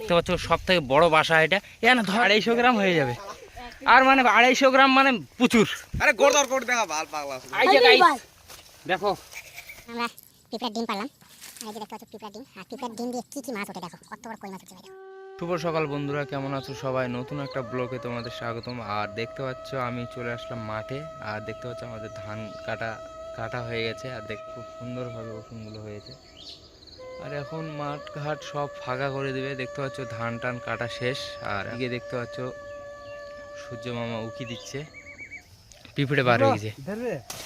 দেখতে পাচ্ছ সব থেকে বড় বাসা এটা। এ না ধর আড়াইশো গ্রাম হয়ে যাবে। আর মানে আড়াইশো গ্রাম মানে প্রচুর। আরে দেখা ভালো পাগলা এই যে guys, দেখো। পিঁপড়ার ডিম পারলাম এই যে দেখতে পাচ্ছ পিঁপড়ার ডিম। আর পিঁপড়ার ডিম দিয়ে কি কি মাছ ওঠে দেখো কত বড় কই মাছ হচ্ছে শুভ সকাল বন্ধুরা কেমন আছো সবাই? নতুন একটা ব্লগে তোমাদের স্বাগতম। আর দেখতে পাচ্ছ আমি চলে আসলাম মাঠে। আর দেখতে পাচ্ছ আমাদের ধান কাটা কাটা হয়ে গেছে আর দেখতে খুব সুন্দরভাবে রসুনগুলো হয়েছে। আর এখন মাঠ ঘাট সব ফাঁকা করে দেবে। দেখতে পাচ্ছ ধান টান কাটা শেষ। আর এদিকে দেখতে পাচ্ছ সূর্য মামা উকি দিচ্ছে। পিঁপড়ে বার হয়ে গেছে।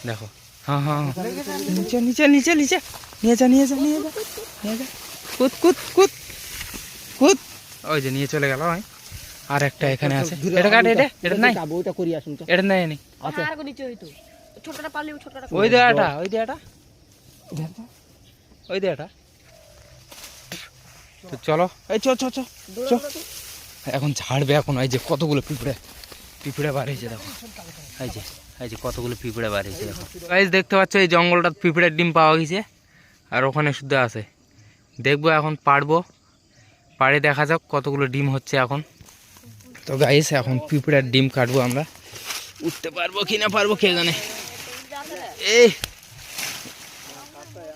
দেখো। হ্যাঁ। নিচে নিচে নিচে নিচে। নিয়ে যা নিয়ে যা নিয়ে যা নিয়ে যা। কুত কুত কুত। কুত। ওই যে নিয়ে চলে গেল ওই। আর একটা এখানে আছে। এটা কাট এটা এটা নাই। ওইটা করি আসুন তো। এটা নাই নি আচ্ছা। আর নিচে হইতো। ছোটটা পারলে ছোটটা ওই দেয়াটা ওই দেয়াটা। ওই দেয়াটা। তো চলো। এই চ চ চ। চ। এখন ছাড়বে এখন এই যে কতগুলো পিঁপড়ে পিঁপড়ে বার হয়েছে দেখো। এই যে এই যে কতগুলো পিঁপড়ে বার হয়েছে দেখো। গাইজ দেখতে পাচ্ছ এই জঙ্গলটা পিঁপড়ের ডিম পাওয়া গেছে আর ওখানে শুদ্ধ আছে। দেখব এখন পারব। পাড়ে দেখা যাক কতগুলো ডিম হচ্ছে এখন। তো গাইস এখন পিঁপড়ের ডিম কাটবো আমরা। উঠতে পারব কি না পারব কে জানে। এই।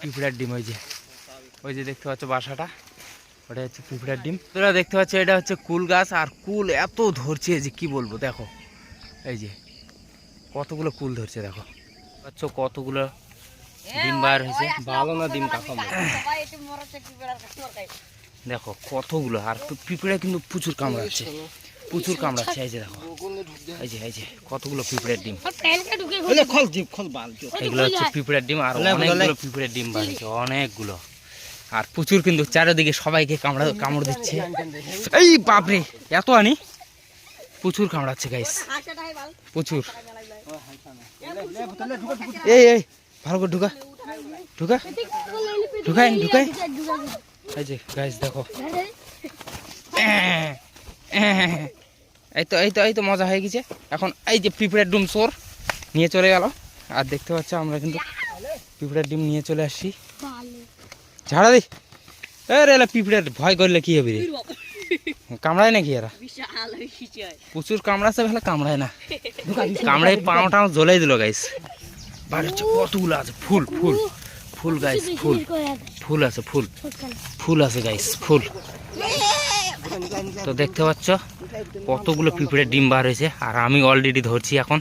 পিঁপড়ার ডিম, ওই যে। ওই যে দেখতে পাচ্ছ বাসাটা। ওটা হচ্ছে পিঁপড়ার ডিম। তোরা দেখতে পাচ্ছ, এটা হচ্ছে কুল গাছ। আর কুল এত ধরছে যে কি বলব, দেখো। এই যে, কতগুলো কুল ধরছে, দেখো। পাচ্ছ কতগুলো ডিম বার হয়েছে। ভালো না ডিম কাকাম সবাই এসে মরছে কি বেড়ার তোর খাই দেখো, কতগুলো। আর পিঁপড়ে কিন্তু প্রচুর কামড়াচ্ছে। প্রচুর কামড়াচ্ছে এই যে দেখো। এই যে এই যে কতগুলো পিঁপড়ের ডিম। খল জিপ খল বাল এগুলো হচ্ছে পিঁপড়ের ডিম আর। অনেকগুলো পিঁপড়ের ডিম বানিয়েছে অনেকগুলো। আর প্রচুর কিন্তু চারিদিকে সবাইকে কামড়া কামড় দিচ্ছে। এই বাপরে এত আনি? প্রচুর কামড়াচ্ছে গাইস প্রচুর। এই এই ভালো করে ঢুকা। ঢুকা। ঢুকাই ঢুকাই। এই যে গাইস দেখো। এই তো এই তো এই তো মজা হয়ে গেছে। এখন এই যে পিঁপড়ের ডিম চোর নিয়ে চলে গেল। আর দেখতে পাচ্ছ আমরা কিন্তু পিঁপড়ের ডিম নিয়ে চলে আসছি। ঝাড়া দি। এ রে এলা পিঁপড়ের ভয় করলে কি হবে রে? কামড়ায় নাকি এরা? প্রচুর কামড়াচ্ছে ভালো কামড়ায় না। কামড়ায় পাও জ্বলাই দিল গাইস হচ্ছে কতগুলো আছে? ফুল ফুল ফুল গাইস ফুল। ফুল আছে, ফুল। ফুল আছে গাইস ফুল। তো দেখতে পাচ্ছ, কতগুলো পিঁপড়ের ডিম বার হয়েছে, আর আমি অলরেডি ধরছি এখন,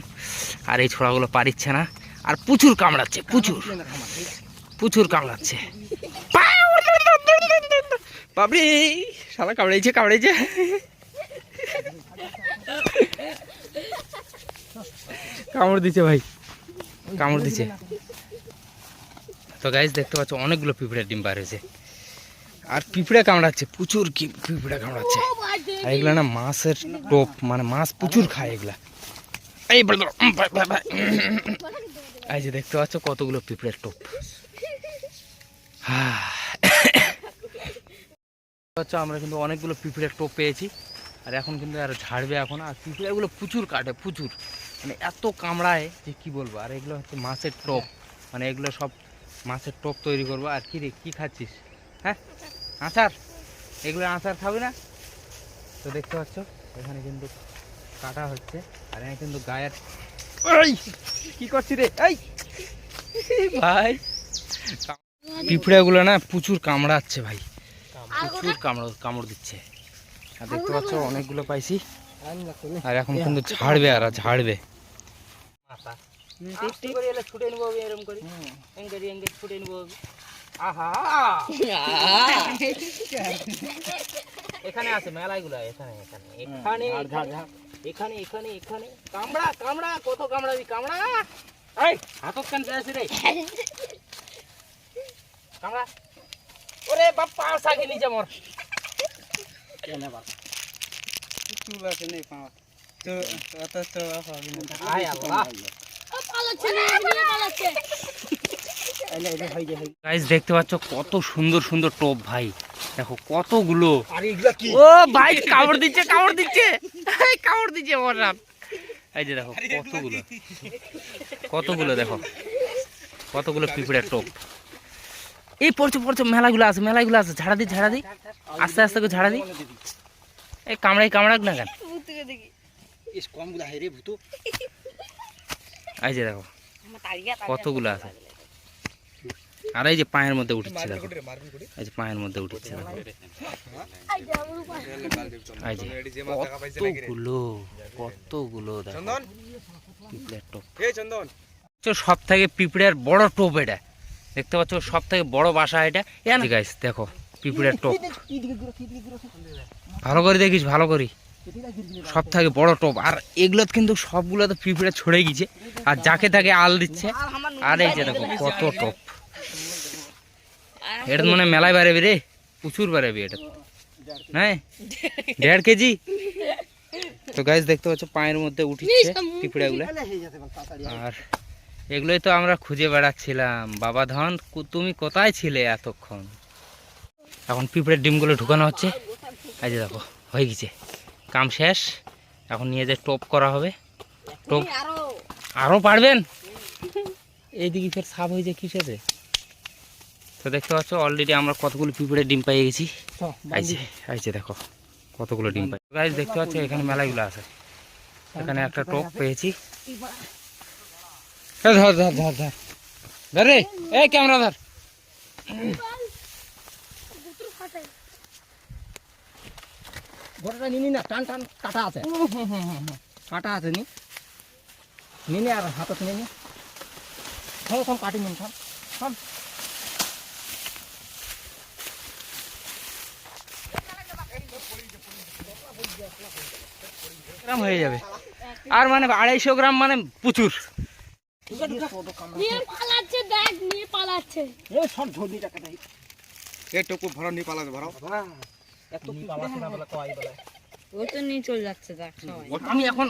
আর এই ছোড়াগুলো পারিচ্ছে না, আর প্রচুর কামড়াচ্ছে, প্রচুর প্রচুর কামড়াচ্ছে। বাবরে, শালা কামড়াইছে কামড়াইছে। কামড় দিচ্ছে ভাই, কামড় দিচ্ছে তো গাইজ দেখতে পাচ্ছ, অনেকগুলো পিঁপড়ের ডিম বার হয়েছে। আর পিঁপড়ে কামড়াচ্ছে, প্রচুর পিঁপড়ে কামড়াচ্ছে। আর এগুলো না মাছের টোপ মানে মাছ প্রচুর খায় এগুলা। এই। এই যে দেখতে পাচ্ছ কতগুলো পিঁপড়ের টোপ। হ্যাঁ। পাচ্ছ, আমরা কিন্তু অনেকগুলো পিঁপড়ের টোপ পেয়েছি। আর এখন কিন্তু আর ঝাড়বে এখন। আর পিঁপড়েগুলো প্রচুর কাটে, প্রচুর। মানে এত কামড়ায় যে কি বলব, আর এগুলো হচ্ছে মাছের টোপ। মানে এগুলো সব মাছের টোপ তৈরি করব। আর কি রে, কি খাচ্ছিস? হ্যাঁ আচার। এগুলো আচার খাবি না? তো দেখতে পাচ্ছ এখানে কিন্তু কাটা হচ্ছে আর এখানে কিন্তু গায়ের ওই কি করছিস রে? এই ভাই। পিঁপড়েগুলো না প্রচুর কামড়াচ্ছে ভাই। প্রচুর কামড় কামড় দিচ্ছে। আর দেখতে পাচ্ছ অনেকগুলো পাইছি। আর এখন কিন্তু ঝাড়বে আর ঝাড়বে। আস্তে করে এলে ছুটে নিবো এরকম করে। এঙ্গেরি এঙ্গেরি ছুটে নিবো এখানে আছে মেলাগুলো এখানে এখানে এখানে এখানে এখানে এখানে কামড়া কামড়া কত কামড়াবি কামড়া এই হাতত কান যাচ্ছে রে কামড়া ওরে বাপ্পা সাগে নিচে মর আয় আল্লাহ পালাচ্ছে নিয়ে পালাচ্ছে গাইজ দেখতে পাচ্ছ কত সুন্দর সুন্দর টোপ ভাই। দেখো কতগুলো। ও ভাই কামড় দিচ্ছে কামড় দিচ্ছে। কামড় দিচ্ছে আমার এই যে দেখো কতগুলো। কতগুলো দেখো। কতগুলো পিঁপড়ের টোপ। এই পড়ছে পড়ছে মেলাগুলো আছে মেলাগুলো আছে। ঝাড়া দি ঝাড়া দি। আস্তে আস্তে করে ঝাড়া দি। এই কামড়াই কামড়াক না কেন? এই যে দেখো কতগুলো আছে। আর এই যে পায়ের মধ্যে উঠছে দেখো। এই যে পায়ের মধ্যে উঠছে কতগুলো কতগুলো দেখো। চন্দন। পিঁপড়ের টোপ এই চন্দন। সব থেকে পিঁপড়ের বড় টোপ এটা। দেখতে পাচ্ছ সব থেকে বড় বাসা এটা। গাইস দেখো পিঁপড়ের টোপ। ভালো করে দেখিস ভালো করি। সব থেকে বড় টোপ। আর এগুলো কিন্তু সবগুলো তো পিঁপড়ে ছড়ে গেছে। আর যাকে তাকে আল দিচ্ছে। আর এই যে দেখো কত টোপ। এটা মনে হয় মেলায় বাড়াবি রে প্রচুর বাড়াবি এটা। হ্যাঁ দেড় কেজি? তো গাইস দেখতে পাচ্ছ পায়ের মধ্যে উঠিচ্ছে পিঁপড়েগুলো। আর এগুলোই তো আমরা খুঁজে বেড়াচ্ছিলাম। বাবা ধন কু- তুমি কোথায় ছিলে এতক্ষণ? এখন পিঁপড়ের ডিমগুলো ঢুকানো হচ্ছে। এই যে দেখো হয়ে গেছে। কাম শেষ। এখন নিয়ে যে টোপ করা হবে। টোপ আরও আরও পারবেন? এইদিকে ফের সাপ হয়ে যায় কিসেতে? তো দেখতে পাচ্ছ অলরেডি আমরা কতগুলো পিঁপড়ের ডিম পাইয়ে গেছি। আইছে আইছে দেখো কতগুলো ডিম পাই গাইজ দেখতে পাচ্ছ এখানে মেলাগুলো আছে। এখানে একটা টোপ পেয়েছি। ধর ধর ধর ধর। ধর রে এই ক্যামেরা ধর। গোটাটা নিনি না টান টান কাটা আছে। কাটা আছে নি। নিনি আর হাতত নিনি। থাম কাটি নিন থাম থাম গ্রাম হয়ে যাবে। আর মানে আড়াইশো গ্রাম মানে প্রচুর। নিয়ে পালাচ্ছে নিয়ে পালাচ্ছে। এই সব ঝোলি টাকা দেয়। এই টুকু ভরো নি পালাতে ভরো এত পিঁপড়ে। ওই তো নিয়ে চলে যাচ্ছে আমি এখন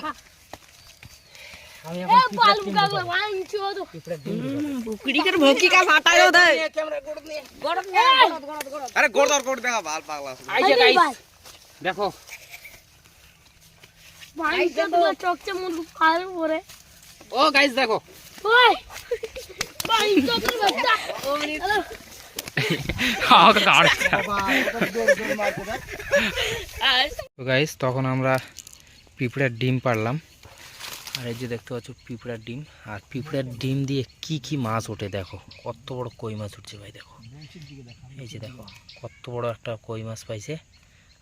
আমি এ এখন বালু গাগলা ভাঙছো তো। কুকুরিকের ভকি কা ফাটায়ও দেয়। গরম না আরে গোড় দর কোট দেখা ভালো পাগলা আছে। আইছে গাইস দেখো ভাঙছো তো চকচে মুন্ডু ফাল পরে ও গাইস দেখো। গাইস তখন আমরা পিঁপড়ার ডিম পারলাম আর এই যে দেখতে পাচ্ছ পিঁপড়ার ডিম। আর পিঁপড়ার ডিম দিয়ে কি কি মাছ ওঠে দেখো। কত বড় কই মাছ উঠছে ভাই দেখো। এই যে দেখো কত বড় একটা কই মাছ পাইছে।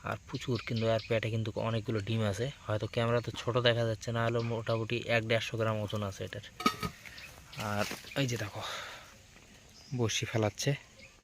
আর প্রচুর কিন্তু আর পেটে কিন্তু অনেকগুলো ডিম আছে। হয়তো ক্যামেরা তো ছোট দেখা যাচ্ছে, না হলেও মোটামুটি এক দেড়শো গ্রাম ওজন আছে এটার। আর এই যে দেখো বসি ফেলাচ্ছে।